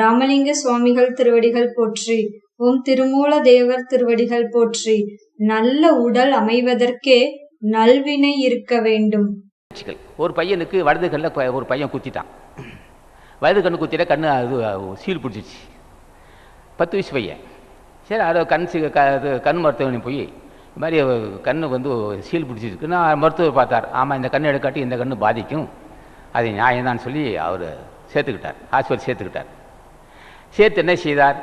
ராமலிங்க சுவாமிகள் திருவடிகள் போற்றி ஓம் திருமூல தேவர் திருவடிகள் போற்றி நல்ல உடல் அமைவதற்கே நல்வினை இருக்க வேண்டும். ஒரு பையனுக்கு வலது கண்ணில் ஒரு பையன் குத்திட்டான். வலது கண்ணு குத்திட்ட கண்ணு அது சீல் பிடிச்சிச்சு பத்து வயசு பையன். சரி அதை கண் சி க கண் மருத்துவமனை போய் இது மாதிரி கண்ணு வந்து சீல் பிடிச்சிருக்கு. நான் மருத்துவர் பார்த்தார். ஆமாம் இந்த கண்ணு எடுக்காட்டி இந்த கண்ணு பாதிக்கும். அது நியாயம்தான் சொல்லி அவர் சேர்த்துக்கிட்டார். ஹாஸ்பிட்டல் சேர்த்துக்கிட்டார். சேர்த்து என்ன செய்தார்?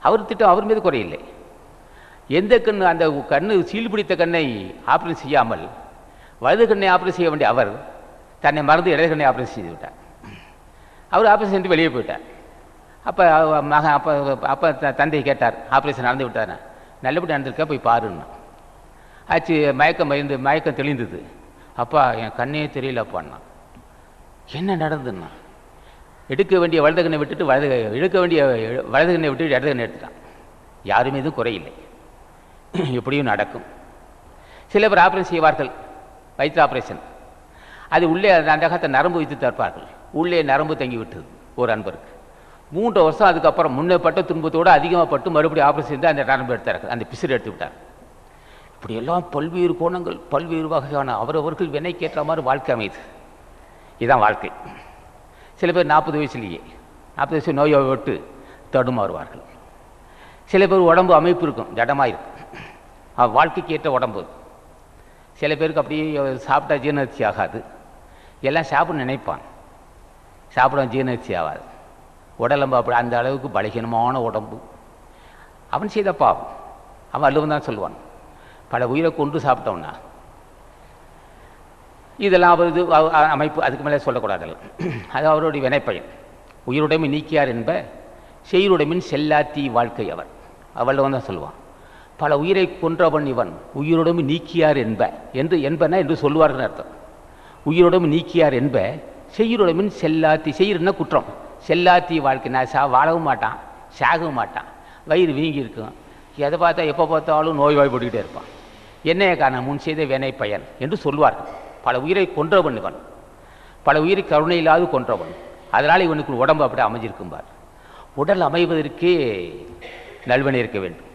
அவர் திட்டம் அவர் மீது குறையில்லை எந்த கண் அந்த கண்ணு சீல் பிடித்த கண்ணை ஆப்ரேஷன் செய்யாமல் வலது கண்ணை ஆப்ரேஷன் செய்ய வேண்டிய அவர் தன்னை மறந்து இடது கண்ணை ஆப்ரேஷன் செய்து விட்டார். அவர் ஆப்ரேஷன் செஞ்சு வெளியே போயிட்டார். அப்போ மகன் அப்போ அப்போ த- தந்தை கேட்டார் ஆப்ரேஷன் நடந்து விட்டார் நல்லபடி நடந்திருக்கா? போய் பாருன்னா. ஆச்சு மயக்கம் மருந்து மயக்கம் தெளிந்தது. அப்பா என் கண்ணே தெரியலப்பான்னா என்ன நடந்துன்னா எடுக்க வேண்டிய வலது கண்ணை விட்டுட்டு வலது எடுக்க வேண்டிய வலது கண்ணை விட்டுட்டு இடது கண்ணை எடுத்துட்டான். யாருமே எதுவும் குறையில்லை. எப்படியும் நடக்கும். சில பேர் ஆப்ரேஷன் செய்வார்கள். வயிற்று ஆப்ரேஷன் அது உள்ளே அந்த அந்தகத்தை நரம்பு வைத்து தற்பார்கள் உள்ளே நரம்பு தங்கி விட்டது ஒரு அன்பருக்கு. மூன்று வருஷம் அதுக்கப்புறம் முன்னப்பட்ட துன்பத்தோடு அதிகமாக பட்டு மறுபடியும் ஆப்ரேஷன் செய்து அந்த நரம்பு எடுத்தார்கள். அந்த பிசிறு எடுத்து விட்டார். இப்படியெல்லாம் பல்வேறு கோணங்கள் பல்வேறு வகையான அவரவர்கள் வினைக்கேற்ற மாதிரி வாழ்க்கை அமைது. இதுதான் வாழ்க்கை. சில பேர் நாற்பது வயசுலேயே நாற்பது வயசு நோயை விட்டு தடுமாறுவார்கள். சில பேர் உடம்பு அமைப்பு இருக்கும் ஜடமாக இருக்கும் அவன் வாழ்க்கைக்கு ஏற்ற உடம்பு. சில பேருக்கு அப்படியே சாப்பிட்டா ஜீரணர்ச்சி ஆகாது. எல்லாம் சாப்பிட நினைப்பான் சாப்பிட ஜீரணர்ச்சி ஆகாது. உடலம்பு அப்படி அந்த அளவுக்கு பலகீனமான உடம்பு. அவன் செய்த பாவம். அவன் அல்லவன் தான் சொல்லுவான். பல உயிரை கொண்டு சாப்பிட்டவனா? இதெல்லாம் அவர் இது அமைப்பு அதுக்கு மேலே சொல்லக்கூடாது அது அவருடைய வினைப்பயன். உயிருடைமை நீக்கியார் என்ப செய்யுடைமின் செல்லாத்தி வாழ்க்கை அவர். அவள் தான் சொல்லுவான். பல உயிரை கொன்றவன் இவன் உயிருடைமை நீக்கியார் என்ப. என்று என்பன என்று சொல்லுவார்கள் அர்த்தம். உயிருடைமை நீக்கியார் என்ப செய்யுடைமின் செல்லாத்தி செய்யுன்னா குற்றம்? செல்லாத்தி வாழ்க்கை நான் சா வாழவும் மாட்டான் சாகவும் மாட்டான். வயிறு வீங்கி இருக்கும் எதை பார்த்தா எப்போ பார்த்தாலும் நோய்வாய்ப்பட்டுக்கிட்டே இருப்பான். என்னைய காரணம் முன் செய்த வினை பயன் என்று சொல்வார்கள். பல உயிரை கொன்றவன் இவன். பல உயிரை கருணை இல்லாது கொன்றவன். அதனால் இவனுக்கு உடம்பு அப்படி அமைஞ்சிருக்கும்பார் உடல் அமைவதற்கே நல்வனை இருக்க வேண்டும்.